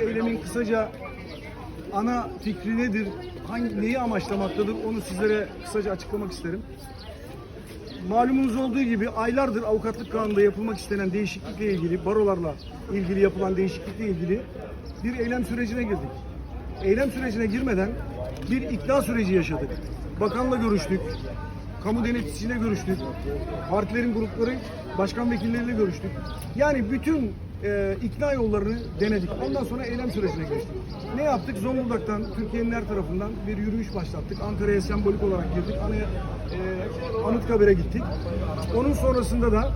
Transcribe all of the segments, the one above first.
eylemin kısaca ana fikri nedir, hangi, neyi amaçlamaktadır onu sizlere kısaca açıklamak isterim. Malumunuz olduğu gibi aylardır avukatlık kanununda yapılmak istenen değişiklikle ilgili, barolarla ilgili yapılan değişiklikle ilgili bir eylem sürecine girdik. Eylem sürecine girmeden bir ikna süreci yaşadık. Bakanla görüştük, kamu denetçisiyle görüştük, partilerin grupları, başkan vekilleriyle görüştük. Yani bütün e, ikna yollarını denedik. Ondan sonra eylem sürecine geçtik. Ne yaptık? Zonguldak'tan, Türkiye'nin her tarafından bir yürüyüş başlattık. Ankara'ya sembolik olarak girdik. Ana, e, Anıtkabir'e gittik. Onun sonrasında da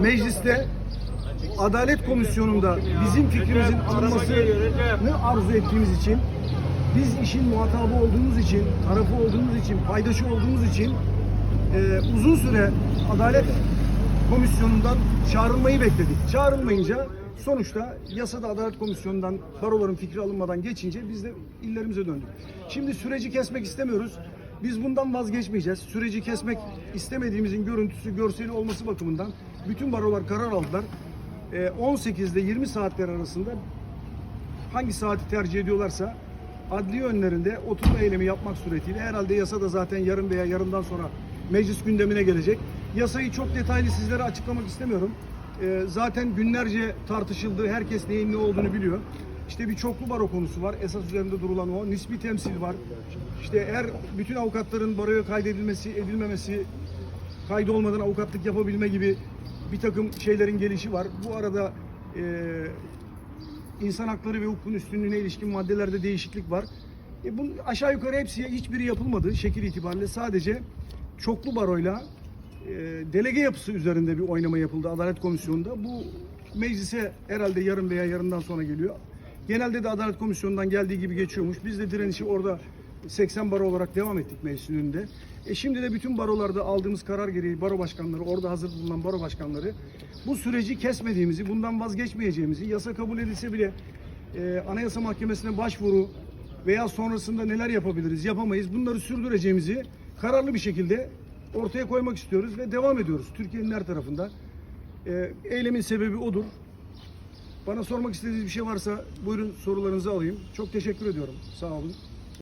mecliste Adalet Komisyonu'nda bizim fikrimizin alınmasını arzu ettiğimiz için biz işin muhatabı olduğumuz için, tarafı olduğumuz için, paydaşı olduğumuz için e, uzun süre Adalet Komisyonu'ndan çağrılmayı bekledik. Çağrılmayınca sonuçta yasada Adalet Komisyonu'ndan baroların fikri alınmadan geçince biz de illerimize döndük. Şimdi süreci kesmek istemiyoruz. Biz bundan vazgeçmeyeceğiz. Süreci kesmek istemediğimizin görüntüsü, görseli olması bakımından bütün barolar karar aldılar. E, 18 ile 20 saatler arasında hangi saati tercih ediyorlarsa adli önlerinde oturma eylemi yapmak suretiyle herhalde yasa da zaten yarın veya yarından sonra meclis gündemine gelecek. Yasayı çok detaylı sizlere açıklamak istemiyorum. Ee, zaten günlerce tartışıldı. Herkes neyin ne olduğunu biliyor. İşte bir çoklu baro konusu var. Esas üzerinde durulan o. Nispi temsil var. İşte eğer bütün avukatların baroya kaydedilmesi, edilmemesi, kaydı olmadan avukatlık yapabilme gibi bir takım şeylerin gelişi var. Bu arada e, insan hakları ve hukukun üstünlüğüne ilişkin maddelerde değişiklik var. E bunun aşağı yukarı hepsi hiçbiri yapılmadı şekil itibariyle. Sadece çoklu baroyla delege yapısı üzerinde bir oynama yapıldı Adalet Komisyonu'nda. Bu meclise herhalde yarın veya yarından sonra geliyor. Genelde de Adalet Komisyonu'ndan geldiği gibi geçiyormuş. Biz de direnişi orada 80 baro olarak devam ettik meclisin önünde. E şimdi de bütün barolarda aldığımız karar gereği baro başkanları, orada hazır bulunan baro başkanları bu süreci kesmediğimizi, bundan vazgeçmeyeceğimizi, yasa kabul edilse bile e, Anayasa Mahkemesi'ne başvuru veya sonrasında neler yapabiliriz, yapamayız bunları sürdüreceğimizi kararlı bir şekilde ortaya koymak istiyoruz ve devam ediyoruz Türkiye'nin her tarafında. E, eylemin sebebi odur. Bana sormak istediğiniz bir şey varsa buyurun sorularınızı alayım. Çok teşekkür ediyorum. Sağ olun.